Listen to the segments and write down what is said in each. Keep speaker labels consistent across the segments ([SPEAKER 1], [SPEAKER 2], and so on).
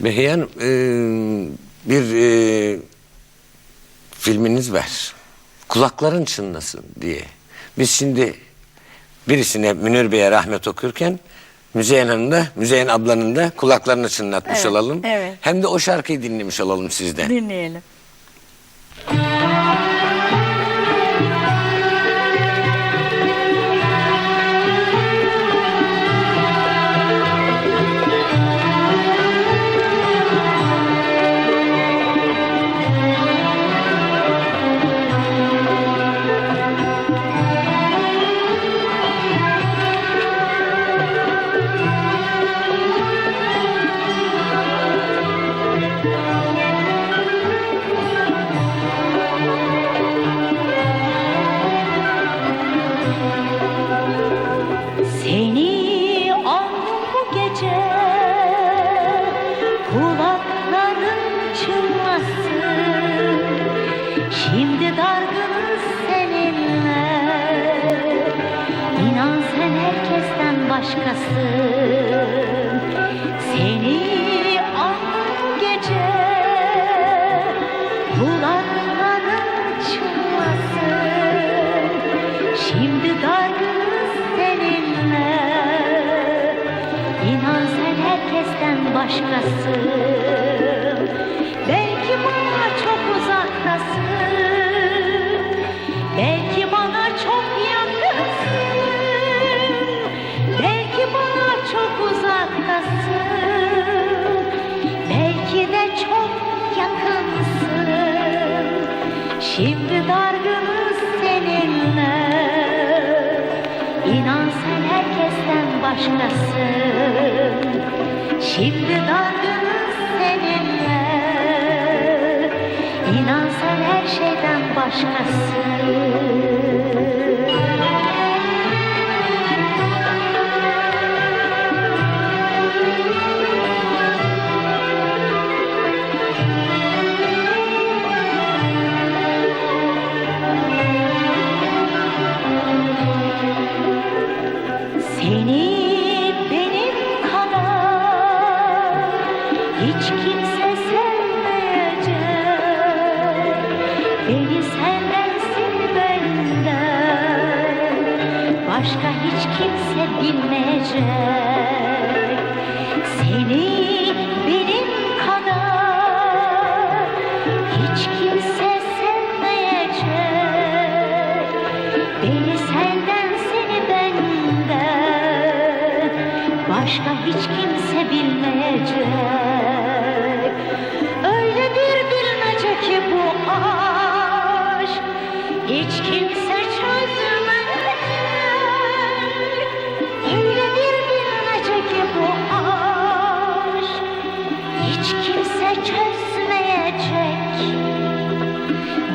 [SPEAKER 1] Behiye Hanım, e, bir e, filminiz var. Kulakların çınlasın diye. Biz şimdi birisine Münir Bey'e rahmet okurken Müzeyyen Hanım da, Müzeyyen ablanın da kulaklarını çınlatmış
[SPEAKER 2] Evet,
[SPEAKER 1] olalım.
[SPEAKER 2] evet.
[SPEAKER 1] Hem de o şarkıyı dinlemiş olalım sizden.
[SPEAKER 2] Dinleyelim.
[SPEAKER 3] Şimdi dargınız seninle. İnan sen herkesten başkasın. Seni aldım bu gece. Kulakların çınlasın Şimdi dargınız seninle. İnan sen herkesten başkasın Şimdi dargınız seninle. İnan sen herkesten başkasın. Şimdi dargınız seninle. İnan sen her şeyden başkasın Seni benim kadar hiç kimse sevmeyecek. Beni senden seni benden. Başka hiç kimse bilmeyecek Başka hiç kimse bilmeyecek. Öyle bir bilmece ki bu aşk Hiç kimse çözmeyecek. Öyle bir bilmece ki bu aşk Hiç kimse çözmeyecek.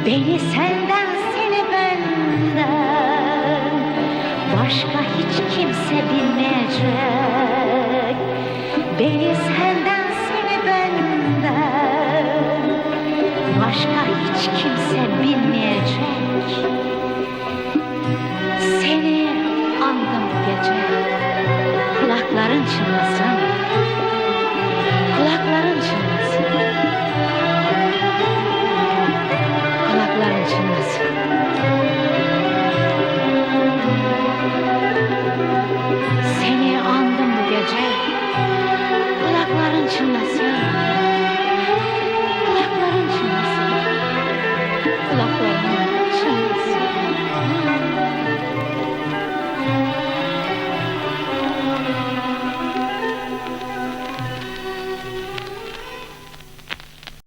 [SPEAKER 3] Beni senden seni benden Başka hiç Beni senden seni benden. Başka hiç kimse bilmeyecek. Seni andım gece. Kulakların çınlasın gece. Kulakların çınlasın.